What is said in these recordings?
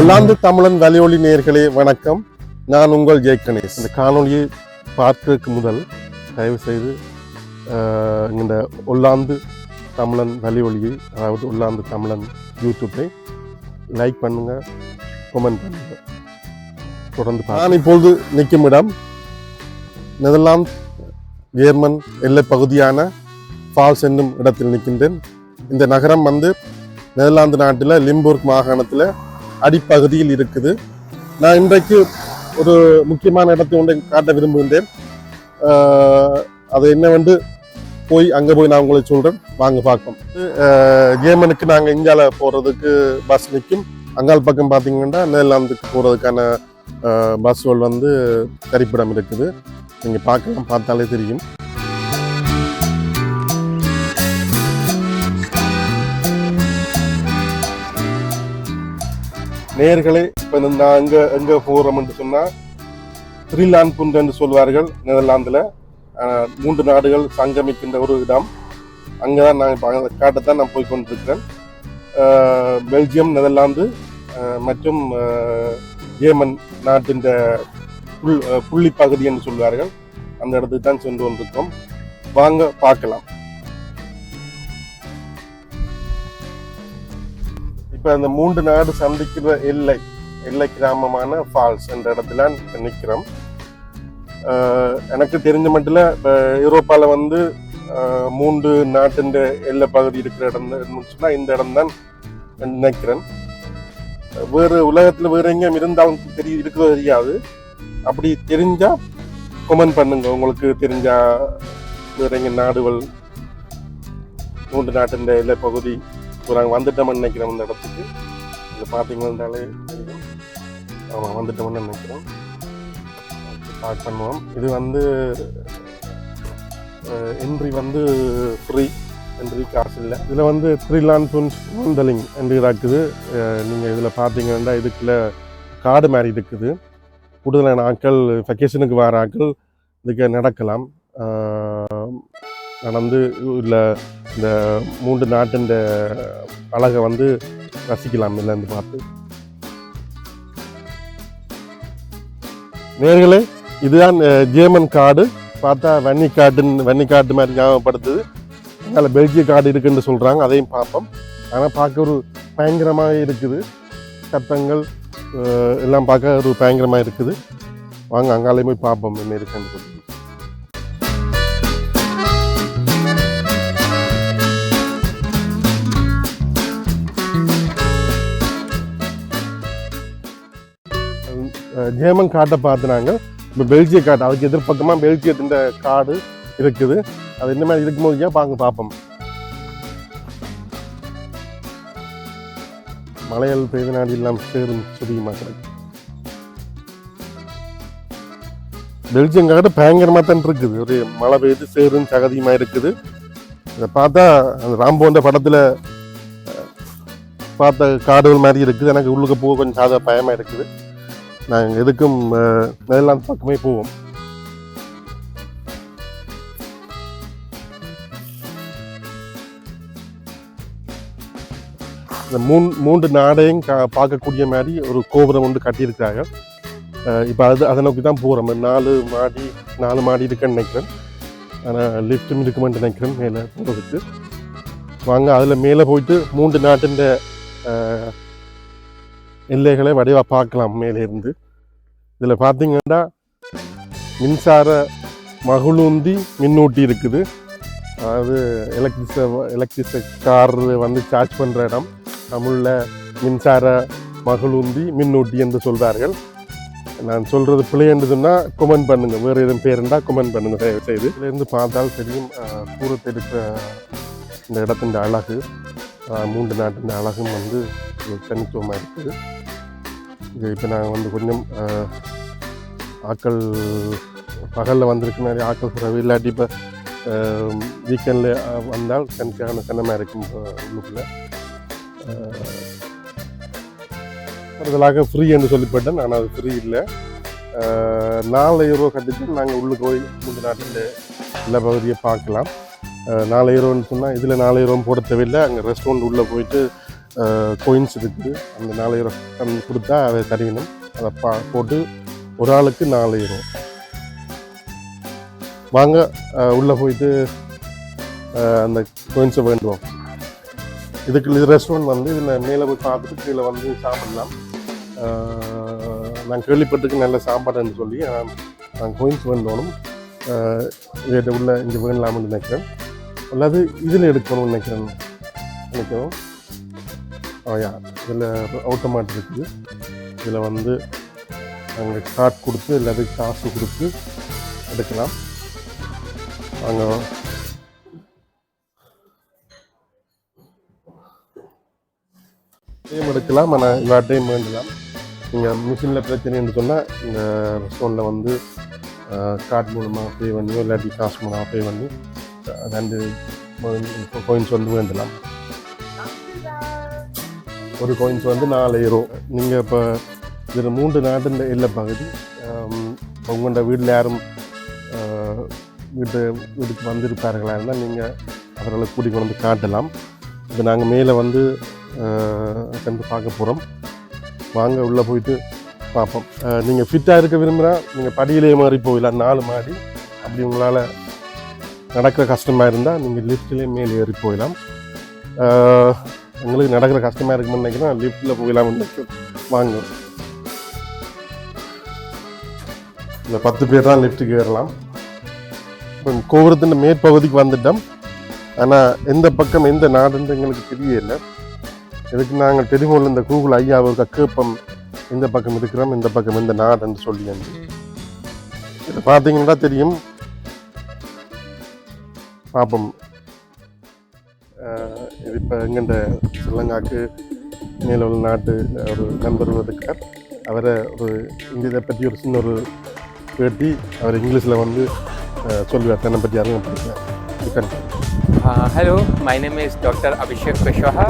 உள்ளாந்து தமிழன் வலியொலி நேர்களே வணக்கம். நான் உங்கள் ஜெய் கணேஷ். இந்த காணொலியை பார்க்கறதுக்கு முதல் தயவு செய்து இந்த உள்ளாந்து தமிழன் வலியொலியை அதாவது உள்ளாந்து தமிழன் யூடியூப்பை லைக் பண்ணுங்க கமெண்ட் பண்ணுங்க. தொடர்ந்து நான் இப்பொழுது நிற்கும் இடம் நெதர்லாந்து ஜேர்மன் எல்லை பகுதியான ஃபால்ஸ் என்னும் இடத்தில் நிற்கின்றேன். இந்த நகரம் வந்து நெதர்லாந்து நாட்டில் லிம்பூர்க் மாகாணத்தில் அடிப்பகுதியில் இருக்குது. நான் இன்றைக்கு ஒரு முக்கியமான இடத்தை ஒன்றை காட்ட விரும்புகின்றேன். அது என்னவென்று போய் அங்கே போய் நான் உங்களை சொல்கிறேன் வாங்க பார்ப்போம். ஏமனுக்கு நாங்கள் இந்தியாவில் போகிறதுக்கு பஸ் நிற்கும். அங்கால் பக்கம் பார்த்தீங்கன்னா நெதர்லாந்துக்கு போகிறதுக்கான பஸ்கள் வந்து தரிப்பிடம் இருக்குது. நீங்கள் பார்க்கலாம் பார்த்தாலே தெரியும். நேயர்களே இப்போ நான் அங்கே எங்கே போகிறோம் என்று சொன்னால் த்ரீலான் புண்ட் என்று சொல்வார்கள் நெதர்லாந்தில். மூன்று நாடுகள் சங்கமிக்கின்ற ஒரு இடம். அங்கே தான் நான் இப்போ காட்டத்தான் நான் போய் கொண்டிருக்கிறேன் பெல்ஜியம் நெதர்லாந்து மற்றும் ஏமன் நாட்டின் புல் புள்ளி பகுதி என்று சொல்வார்கள். அந்த இடத்துக்கு தான் சென்று கொண்டிருக்கோம். வாங்க பார்க்கலாம். இப்போ அந்த மூன்று நாடு சந்திக்கிற எல்லை எல்லை கிராமமான ஃபால்ஸ் என்ற இடத்துல நிற்கிறோம் எனக்கு தெரிஞ்ச மட்டும் இப்போ யூரோப்பாவில் வந்து மூன்று நாட்டின் எல்லை பகுதி இருக்கிற இடம் சொன்னால் இந்த இடம் தான் நினைக்கிறேன். வேறு உலகத்தில் வேறு எங்கேயும் இருந்தாலும் தெரிய இருக்கிறது தெரியாது. அப்படி தெரிஞ்சால் கொமெண்ட் பண்ணுங்க. உங்களுக்கு தெரிஞ்சா வேற எங்கே நாடுகள் மூன்று நாட்டின் எல்லை பகுதி இப்போ நாங்கள் வந்துட்டோம்னு நினைக்கிறோம் இந்த இடத்துக்கு. இதை பார்த்தீங்கன்னாலே ஆமாம் வந்துட்டோம்னு நினைக்கிறோம். ஸ்டார்ட் பண்ணுவோம். இது வந்து என்ட்ரி வந்து ஃப்ரீ என்ட்ரி காசு இல்லை. இதில் வந்து த்ரீலான் துன்ஸ் மந்தலிங் என்று இருக்குது. நீங்கள் இதில் பார்த்தீங்கன்னா இதுக்குள்ள காடு மாதிரி இருக்குது. கூடுதலான ஆட்கள் வெக்கேஷனுக்கு வர ஆட்கள் இதுக்கு நடக்கலாம். நடந்து இல்லை இந்த மூன்று நாட்டின் அழகை வந்து ரசிக்கலாம் இல்லைன்னு பார்த்து. நேர்களே இதுதான் ஜேமன் காடு. பார்த்தா வன்னி காட்டுன்னு வன்னி காட்டு மாதிரி ஞாபகப்படுத்துது. அதனால் பெல்ஜிய காடு இருக்குன்னு சொல்கிறாங்க அதையும் பார்ப்போம். ஆனால் பார்க்க ஒரு பயங்கரமாக இருக்குது. சத்தங்கள் எல்லாம் பார்க்க ஒரு பயங்கரமாக இருக்குது. வாங்க அங்காலே போய் பார்ப்போம் என்ன இருக்குன்னு சொல்லி ஜேர்மன் காட்டை பார்த்து நாங்கள் இப்போ பெல்ஜிய காட்டு அதுக்கு எதிர்பக்கமாக பெல்ஜியத்தின் காடு இருக்குது. அது இந்த மாதிரி இருக்கும்போது ஏன் பாங்க பார்ப்போம். மலைகள் பெய்த நாடு எல்லாம் சேரும் சுதியுமா கிடக்கு. பெல்ஜியம் காடு பயங்கரமாக தான் இருக்குது. ஒரு மழை பெய்து சேரும் சகதியுமா இருக்குது. இதை பார்த்தா அந்த ராம்போன்ற படத்தில் பார்த்த காடுகள் மாதிரி இருக்குது. எனக்கு உள்ளுக்கு போக கொஞ்சம் சாதா பயமாக இருக்குது. நாங்கள் எதுக்கும் நெதர்லாந்து பக்கமே போவோம். இந்த மூன் மூன்று நாடையும் கா பார்க்கக்கூடிய மாதிரி ஒரு கோபுரம் ஒன்று கட்டியிருக்காங்க இப்போ அது அதை நோக்கி தான் போகிறோம் நாலு மாடி நாலு மாடி இருக்குன்னு நினைக்கிறேன். ஆனால் லிஃப்ட்டும் இருக்குமென்னு நினைக்கிறேன் மேலே போகிறதுக்கு வாங்க அதில் மேலே போயிட்டு மூன்று நாட்டின் எல்லைகளை வடிவாக பார்க்கலாம் மேலேருந்து. இதில் பார்த்தீங்கன்னா மின்சார மகுழுந்தி மின்னூட்டி இருக்குது. அது எலக்ட்ரிச எலக்ட்ரிச கார் வந்து சார்ஜ் பண்ணுற இடம். தமிழில் மின்சார மகளுந்தி மின்னூட்டி என்று சொல்வார்கள். நான் சொல்கிறது பிழை என்று பண்ணுங்கள் வேறு எதுவும் பேர் இருந்தால் கமெண்ட் பண்ணுங்கள் தயவு செய்து இதுலேருந்து பார்த்தால் தெரியும் தூரத்தில் இருக்கிற இந்த இடத்தின் அழகு. மூன்று நாட்டின் அழகும் வந்து தனித்துவமாக இருக்குது. இது இப்போ நாங்கள் வந்து கொஞ்சம் ஆட்கள் பகலில் வந்திருக்கு நிறைய ஆட்கள் பிறகு இல்லாட்டி இப்போ வீக்கெண்டில் வந்தால் தனிச்சான சனமாக இருக்கும் அஹ், உள்ளுக்குள்ள. கூடுதலாக ஃப்ரீ என்று சொல்லிப்பட்டேன். ஆனால் அது ஃப்ரீ இல்லை. நாலு யூரோ கட்டிட்டு நாங்கள் உள்ளுக்கு போய் மூன்று நாட்டில் எல்லா பகுதியை பார்க்கலாம். அஹ், நாலு யூரோன்னு சொன்னால் இதில் நாலு யூரோவும் போட தேவையில்லை. அங்கே ரெஸ்டாரண்ட் உள்ளே போயிட்டு கோயின்ஸ் இருக்குது அந்த நாலாயிரம் டன் கொடுத்தா அதை தருவினம். அதை பா போட்டு ஒரு ஆளுக்கு நாலாயிரம் வாங்க உள்ளே போயிட்டு அந்த கோயின்ஸை வேண்டுவோம். இதுக்கு இது ரெஸ்டாரண்ட் வந்து இதில் மேலே போய் பார்த்துட்டு கீழே வந்து சாப்பிடலாம். நான் கேள்விப்பட்டிருக்கேன் நல்ல சாப்பாடுன்னு சொல்லி. நான் கோயின்ஸ் வேண்டணும் இதை உள்ள இங்கே வேண்டலாம்னு நினைக்கிறேன். அல்லது இதில் எடுக்கணும்னு நினைக்கிறேன். நினைக்கிறோம். Oh, ஆயா இதில் ஆட்டோமேட் இருக்குது இதில் வந்து அங்கே கார்ட் கொடுத்து இல்லாட்டி காசு கொடுத்து எடுக்கலாம். அங்கே டைம் எடுக்கலாம் ஆனால் இவ்வளோ டைம் வேண்டலாம் நீங்கள் மிஷினில் பிரச்சனைன்னு சொன்னால் இந்த ரெஸ்டாரண்ட்டில் வந்து கார்டு மூலமாக பே பண்ணியோ இல்லாட்டி காசு மூலமாக பே பண்ணி ரெண்டு கோயின்ஸ் வந்து வேண்டலாம் ஒரு கோயின்ஸ் வந்து நாலாயிரம். நீங்கள் இப்போ இதில் மூன்று நாட்டு இல்லை பகுதி. ஆம், உங்களோட வீட்டில் யாரும் வீட்டு வீட்டுக்கு வந்திருப்பார்களா இருந்தால் நீங்கள் அவர்களை கூட்டிக் கொண்டு வந்து காட்டலாம். இது நாங்கள் மேலே வந்து கண்டு சென்று பார்க்க போகிறோம் வாங்க உள்ளே போயிட்டு பார்ப்போம். நீங்கள் ஃபிட்டாக இருக்க விரும்புகிறா நீங்கள் படியிலே மாறி போயிடலாம் நாலு மாடி. அப்படி உங்களால் நடக்கிற கஷ்டமாக இருந்தால் நீங்கள் லிஃப்ட்லேயே மேலே ஏறி போயிடலாம். எங்களுக்கு நடக்கிற கஷ்டமாக இருக்குன்னு நினைக்கிறேன். லிஃப்ட்டில் போயிடலாம் வாங்க இந்த பத்து பேர் தான் லிஃப்ட்டுக்கு ஏறலாம். இப்போ கோபுரத்தின் மேற்பகுதிக்கு வந்துட்டோம். ஆனால் எந்த பக்கம் எந்த நாடுன்னு எங்களுக்கு தெரியல. இதுக்கு நாங்கள் டெலிஃபோனில் இந்த கூகுள் ஐயாவுக்கு கேட்போம் இந்த பக்கம் இருக்கிறோம் இந்த பக்கம் இந்த நாடுன்னு சொல்லி வந்து. இதை பார்த்தீங்கன்னா தெரியும். பார்ப்போம் ஆஹ் இது இப்போ எங்கண்ட ஸ்ரீலங்காக்கு மேல உள்ள நாட்டு ஒரு நண்பர் இருக்கார் அவரை ஒரு இந்தியத்தை பற்றி ஒரு சின்ன ஒரு பேட்டி அவர் இங்கிலீஷில் வந்து ஆஹ் சொல்லுவார் தன்னை பற்றி அறிமுகப்படுத்துவார் Uh, hello, my name is Dr. Abhishek Kushwaha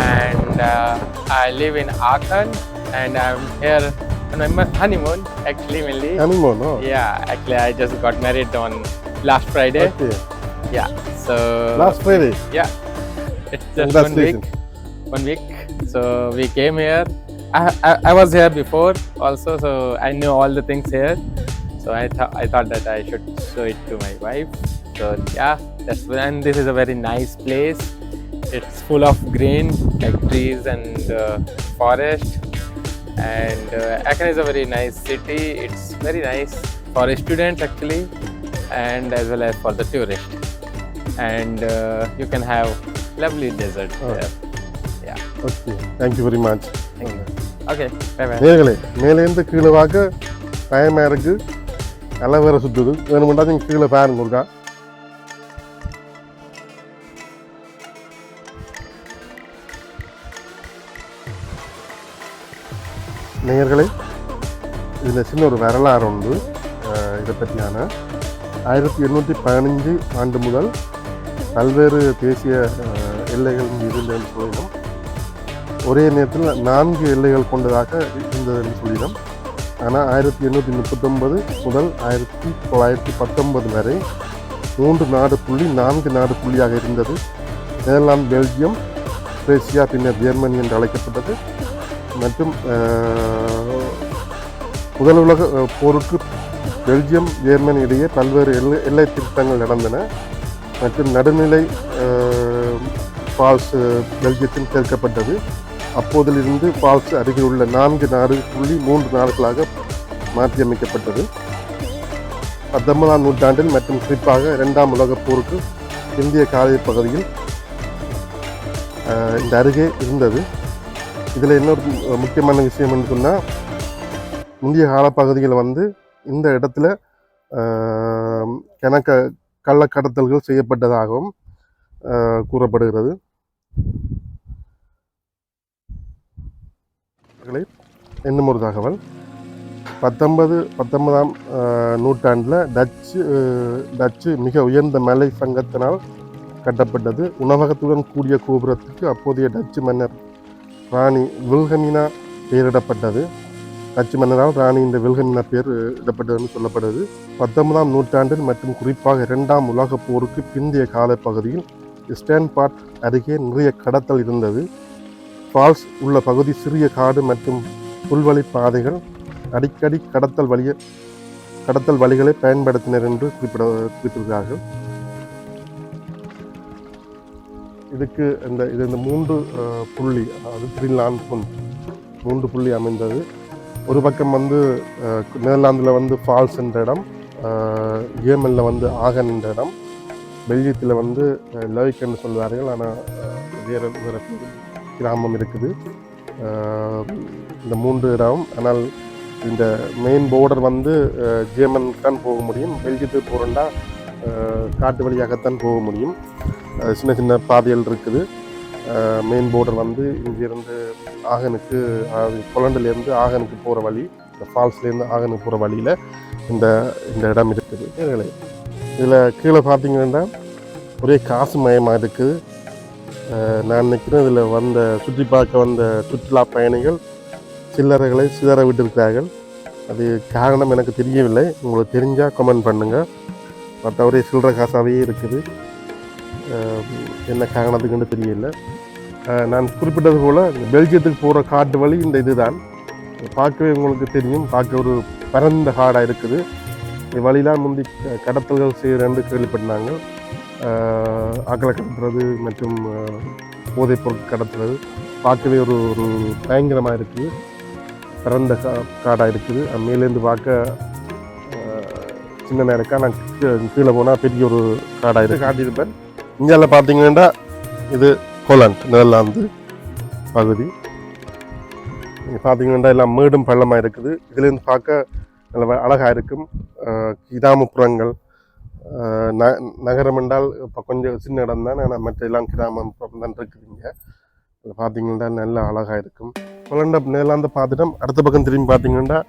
and uh, I live in Aachen and I'm here on my honeymoon actually mainly. ஹனிமோனோ Yeah, actually I just got married on last Friday. Okay Yeah, so last Friday. Yeah, it's just Last one week. One week. So we came here. I, I, I was here before also, so I knew all the things here. So I thought I thought that I should show it to my wife. So yeah, that's when this is a very nice place. It's full of green, like trees and uh, forest. And uh, Aachen is a very nice city. It's very nice for students actually, and as well as for the tourists. And uh, you can have lovely desert Oh. there. Yeah. Okay thank you very much Thank you. Okay. Bye bye. நேர்களே மேலேருந்து கீழே பார்க்க பயமாக இருக்கு நல்லா வேற சுற்றுது வேணுமெண்டா நீங்கள் கீழே பாருங்க இருக்கா நேயர்களே இதில் சின்ன ஒரு வரலாறு உண்டு அஹ், இதை பற்றியான ஆயிரத்தி எண்ணூற்றி பதினஞ்சு ஆண்டு முதல் பல்வேறு தேசிய எல்லைகள் இருந்த இருந்ததுன்னு சொல்லினோம் ஒரே நேரத்தில் நான்கு எல்லைகள் கொண்டதாக இருந்ததுன்னு சொல்லினோம் ஆனால் ஆயிரத்தி எண்ணூற்றி முப்பத்தொன்பது முதல் ஆயிரத்தி தொள்ளாயிரத்தி பத்தொன்பது வரை மூன்று நாடு புள்ளி நான்கு நாடு புள்ளியாக இருந்தது. நெதர்லாந்து பெல்ஜியம் குரேஷியா பின்னர் ஜெர்மனி என்று அழைக்கப்பட்டது. மற்றும் முதல் உலக போருக்கு பெல்ஜியம் ஜெர்மனி இடையே பல்வேறு எல்லை எல்லை திருத்தங்கள் நடந்தன. மற்றும் நடுநிலை பால்ஸ் பெல்ஜியத்தில் சேர்க்கப்பட்டது. அப்போதிலிருந்து பால்ஸ் அருகில் உள்ள நான்கு நாடு புள்ளி மூன்று நாடுகளாக மாற்றியமைக்கப்பட்டது. பத்தொன்பதாம் நூற்றாண்டில் மற்றும் குறிப்பாக இரண்டாம் உலகப் போருக்கு இந்திய காலை பகுதியில் இந்த அருகே இருந்தது. இதில் இன்னொரு முக்கியமான விஷயம் என்று சொன்னால் இந்திய காலப்பகுதியில் வந்து இந்த இடத்துல கணக்க கள்ளக்கடத்தல்கள் செய்யப்பட்டதாகவும் கூறப்படுகிறது. இன்னும் ஒரு தகவல். பத்தொன்பது பத்தொன்பதாம் நூற்றாண்டில் டச்சு டச்சு மிக உயர்ந்த மலை சங்கத்தினால் கட்டப்பட்டது. உணவகத்துடன் கூடிய கோபுரத்துக்கு அப்போதைய டச்சு மன்னர் ராணி வில்ஹமினா பெயரிடப்பட்டது. டச்சு மன்னரால் ராணி இந்த வில்ஹமினா பேர் இடப்பட்டதுன்னு சொல்லப்படுது. பத்தொன்பதாம் நூற்றாண்டில் மற்றும் குறிப்பாக இரண்டாம் உலகப் போருக்கு பிந்தைய காலப்பகுதியில் ஸ்டேன்பார்ட் அருகே நிறைய கடத்தல் இருந்தது. ஃபால்ஸ் உள்ள பகுதி சிறிய காடு மற்றும் புல்வழி பாதைகள் அடிக்கடி கடத்தல் வழிய கடத்தல் வழிகளை பயன்படுத்தினர் என்று குறிப்பிட குறிப்பிடுகிறார்கள் இதுக்கு இந்த இது இந்த மூன்று புள்ளி அதாவது த்ரீ லான் மூன்று புள்ளி அமைந்தது. ஒரு பக்கம் வந்து நெதர்லாந்தில் வந்து ஃபால்ஸ் என்ற இடம் ஜேர்மனில் வந்து ஆகன் என்ற இடம் பெல்ஜியத்தில் வந்து லவிக்கன்னு சொல்வார்கள் ஆனால் வேறு வேறு கிராமம் இருக்குது. இந்த மூன்று இடம் ஆனால் இந்த மெயின் போர்டர் வந்து அஹ், ஜேர்மனுக்கு தான் போக முடியும் பெல்ஜியத்துக்கு போகிறோன்னா காட்டு வழியாகத்தான் போக முடியும். சின்ன சின்ன பாதைகள் இருக்குது. மெயின் போர்டர் வந்து இங்கிருந்து ஆகனுக்கு கொலண்டிலேருந்து ஆகனுக்கு போகிற வழி இந்த ஃபால்ஸ்லேருந்து ஆகனுக்கு போகிற வழியில் இந்த இந்த இடம் இருக்குது. இதில் கீழே பார்த்தீங்கன்னா ஒரே காசு மயமாக இருக்குது நான் நினைக்கிறேன் இதில் வந்த சுற்றி பார்க்க வந்த சுற்றுலா பயணிகள் சில்லறைகளை சிதற விட்டிருக்கிறார்கள். அது காரணம் எனக்கு தெரியவில்லை. உங்களுக்கு தெரிஞ்சால் கமெண்ட் பண்ணுங்கள் மற்றவரே சில்லறை காசாகவே இருக்குது. என்ன காரணத்துக்குன்னு தெரியல. நான் குறிப்பிட்டது போல் பெல்ஜியத்துக்கு போகிற காட்டு வழி இந்த இதுதான். பார்க்கவே உங்களுக்கு தெரியும் பார்க்க ஒரு பரந்த காடாக இருக்குது. இந்த வழிலாம் முந்தி கடத்தல்கள் செய்கிறேன்னு கேள்விப்பட்டாங்க ஆக்களை கடத்துறது மற்றும் போதைப் பொருட்கள் கடத்துறது பார்க்கவே ஒரு ஒரு பயங்கரமாக இருக்குது. பரந்த கா காடாக இருக்குது. மேலேருந்து பார்க்க சின்ன நேரக்கா நான் கீழே போனால் பெரிய ஒரு காடாக இருக்குது காட்டியிருப்பேன். இந்தியாவில் பார்த்தீங்கன்னா இது ஹோலாண்ட் நெதர்லாந்து பகுதி. நீங்கள் பார்த்தீங்கன்னா எல்லாம் மேடும் பள்ளமாக இருக்குது. இதுலேருந்து பார்க்க நல்ல அழகாக இருக்கும். கிராமப்புறங்கள். ந நகரம் என்றால் இப்போ கொஞ்சம் சின்ன இடம் தான் ஆனால் மற்ற எல்லாம் கிராமம் பக்கம் தான் இருக்குதுங்க அது பார்த்தீங்கன்னா நல்லா அழகாக இருக்கும். ஹோலண்ட நெதர்லாந்து பார்த்துட்டோம். அடுத்த பக்கம் திரும்பி பார்த்தீங்கன்னா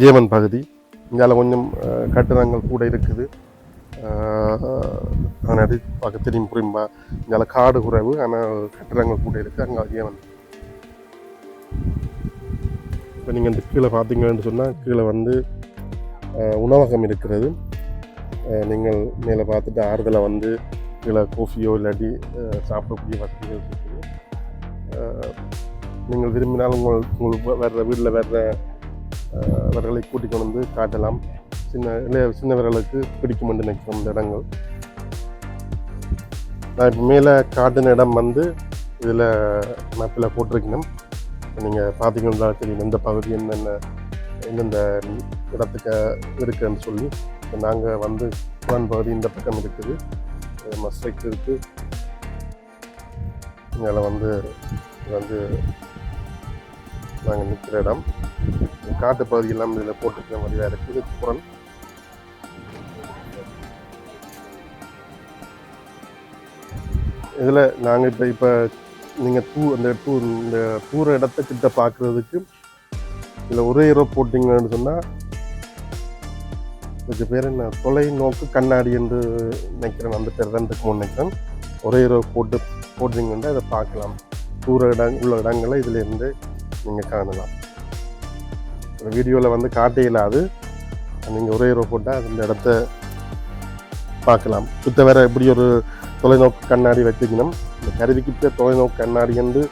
ஜேமன் பகுதி. இந்தியாவில் கொஞ்சம் அஹ், கட்டிடங்கள் கூட இருக்குது. ஆனால் பார்க்க தெரியும் புரியும்பா இங்கே காடு குறைவு ஆனால் கட்டிடங்கள் கூட இருக்குது அங்கே வந்து. இப்போ நீங்கள் இந்த கீழே பார்த்தீங்கன்னு சொன்னால் கீழே வந்து உணவகம் இருக்கிறது. நீங்கள் மேலே பார்த்துட்டு ஆறுதலை வந்து கீழே கோஃபியோ இல்லாட்டி சாப்பிடக்கூடிய வசதிகள் இருக்குது. நீங்கள் விரும்பினால் உங்கள் உங்கள் வர்ற வீட்டில் வர்ற அஹ், கூட்டிக் கொண்டு வந்து காட்டலாம். சின்ன இளைய சின்னவர்களுக்கு பிடிக்கும் என்று நினைக்கிறோம் இந்த இடங்கள். நான் இப்போ மேலே காட்டின இடம் வந்து இதில் மேப்பில் போட்டிருக்கணும். நீங்கள் பார்த்தீங்கன்னா தெரியும் எந்த பகுதி என்னென்ன எந்தெந்த இடத்துக்கு இருக்குன்னு சொல்லி. நாங்கள் வந்து குரான் பகுதி இந்த பக்கம் இருக்குது. மஸ்ரைக் இருக்குது இதில் வந்து இது வந்து நாங்கள் நிற்கிற இடம். காட்டு பகுதி எல்லாம் இதில் போட்டிருக்கிற மாதிரியாக இருக்குது புறன் இதில் நாங்கள் இப்போ இப்போ நீங்கள் டூ அந்த டூ இந்த டூர் இடத்த கிட்ட பார்க்குறதுக்கு இதில் ஒரே இரவு போட்டிங்கன்னு சொன்னால் இதுக்கு பேர் என்ன? தொலைநோக்கு கண்ணாடி என்று நினைக்கிறேன் அந்த பேர் தான் இருக்கும்னு நினைக்கிறேன். ஒரே இரவு போட்டு போட்டிங்கன்னா இதை பார்க்கலாம். தூர இடம் உள்ள இடங்களை இதிலேருந்து நீங்கள் காணலாம். வீடியோவில் வந்து காட்ட இயலாது நீங்கள் ஒரே இரவு போட்டால் அந்த இடத்த பார்க்கலாம். சுத்த வேற எப்படி ஒரு தொலைநோக்கு கண்ணாடி வச்சுக்கணும் இந்த கருவிக்கு பேர் தொலைநோக்கு கண்ணாடி என்று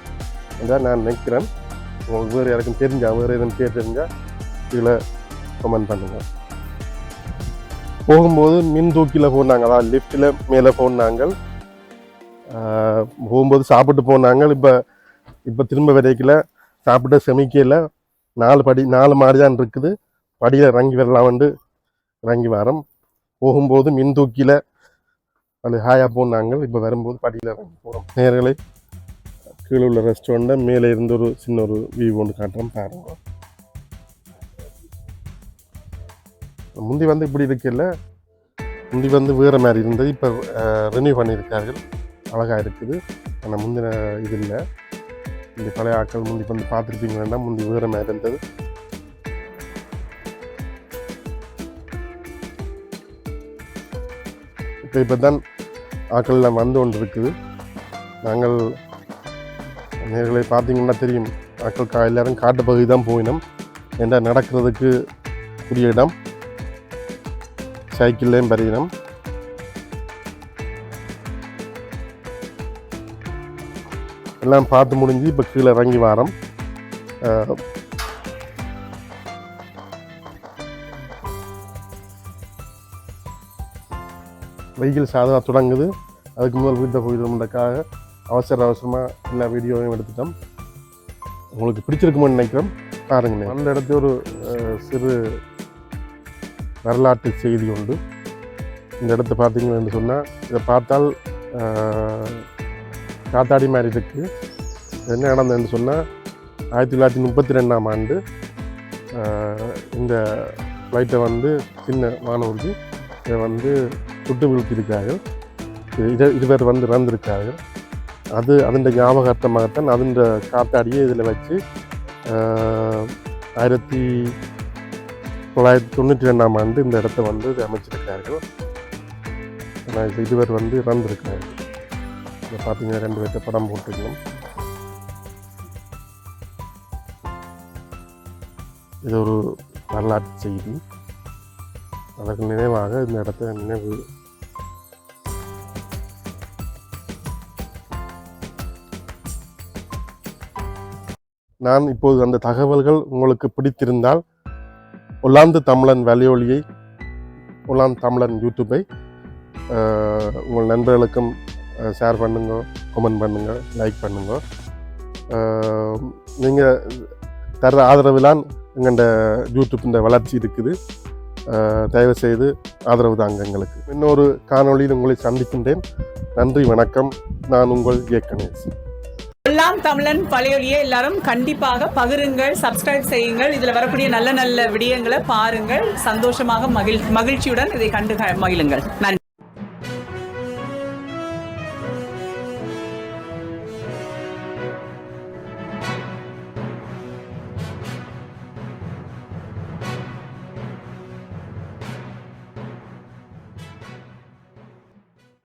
என்றால் நான் நினைக்கிறேன். உங்களுக்கு வேறு யாருக்கும் தெரிஞ்சா வேறு எதுவும் பேர் தெரிஞ்சால் கீழே கமெண்ட் பண்ணுங்கள் போகும்போது மின் தூக்கியில் போனாங்க அதாவது லிஃப்ட்டில் மேலே போனாங்க போகும்போது சாப்பிட்டு போனாங்க இப்போ இப்போ திரும்ப விதைக்கல சாப்பிட்டு செமிக்கையில் நாலு படி நாலு மாடி தான் இருக்குது. படியில் இறங்கி வரலாம் வந்து இறங்கி வரோம். போகும்போது மின் தூக்கியில் அது ஹாயாக நாங்கள் இப்போ வரும்போது படியில் இறங்கி போகிறோம் நேர்களை கீழே உள்ள ரெஸ்டாரண்ட்டை மேலே இருந்து ஒரு சின்ன ஒரு வியூ ஒன்று காட்டுறோம். பாருங்க. முந்தி வந்து இப்படி இருக்குல்ல முந்தி வந்து வேறு மாதிரி இருந்தது. இப்போ ரினியூ பண்ணியிருக்கார்கள். அழகாக இருக்குது. ஆனால் முந்தின இது இல்லை. இந்த பழைய ஆட்கள் முந்தி வந்து பார்த்துருப்பீங்க வேண்டாம். முந்தி வேறு மாதிரி இருந்தது. இப்போ இப்போ தான் ஆட்கள்லாம் வந்து ஒன்று இருக்குது நாங்கள் நேர்களை பார்த்தீங்கன்னா தெரியும். ஆட்கள் கா எல்லோரும் காட்டு பகுதி தான் போயினோம். ஏன்னா நடக்கிறதுக்கு புதிய இடம்? சைக்கிள்லேயும் பறியினம். எல்லாம் பார்த்து முடிஞ்சு இப்போ கீழே இறங்கி வாரம். வெயில் சாதனா தொடங்குது. அதுக்கு முதல் வீட்டை போயிடும்ன்றக்காக அவசர அவசரமாக எல்லா வீடியோவையும் எடுத்துட்டோம். உங்களுக்கு பிடிச்சிருக்குமோன்னு நினைக்கிறோம். பாருங்க அந்த இடத்துல ஒரு சிறு வரலாற்று செய்தி உண்டு. இந்த இடத்த பார்த்தீங்கன்னு சொன்னால் இதை பார்த்தால் காத்தாடி மாதிரி இருக்குது என்ன நடந்ததுன்னு சொன்னால் ஆயிரத்தி தொள்ளாயிரத்தி முப்பத்தி ரெண்டாம் ஆண்டு இந்த ஃப்ளைட்டை வந்து சின்ன மாணவருக்கு இதை வந்து சுட்டு வீழ்த்தியிருக்கார்கள் இது இருவர் வந்து இறந்திருக்கார்கள் அது அதன் ஞாபகார்த்தமாகத்தான் அதன் காத்தாடியை இதில் வச்சு ஆயிரத்தி தொள்ளாயிரத்தி தொண்ணூற்றி ரெண்டாம் ஆண்டு இந்த இடத்த வந்து அமைச்சிருக்கார்கள். ஆனால் இருவர் வந்து இறந்துருக்காரு இதை பார்த்தீங்கன்னா ரெண்டு பேர்த்த படம் போட்டிருக்கணும் இது ஒரு வரலாற்று செய்தி. அதற்கு நினைவாக இந்த இடத்த நினைவு நான் இப்போது அந்த தகவல்கள் உங்களுக்கு பிடித்திருந்தால் ஒல்லாந்து தமிழன் வலியொலியை ஒல்லாந்து தமிழன் யூடியூப்பை உங்கள் நண்பர்களுக்கும் ஷேர் பண்ணுங்க கமெண்ட் பண்ணுங்கள் லைக் பண்ணுங்க. நீங்கள் தர்ற ஆதரவுலாம் எங்கள்ட யூடியூப் இந்த வளர்ச்சி இருக்குது. தயவு செய்து ஆதரவு தாங்க எங்களுக்கு. இன்னொரு காணொளியில் உங்களை சந்திக்கின்றேன். நன்றி வணக்கம். நான் உங்கள் ஏ கணேஷ். எல்லாம் தமிழன் பழையொலியை எல்லாரும் கண்டிப்பாக பகிருங்கள் சப்ஸ்கிரைப் செய்யுங்கள். இதுல வரக்கூடிய நல்ல நல்ல விடயங்களை பாருங்கள். சந்தோஷமாக மகிழ் மகிழ்ச்சியுடன் இதை கண்டு மகிழுங்கள். நன்றி.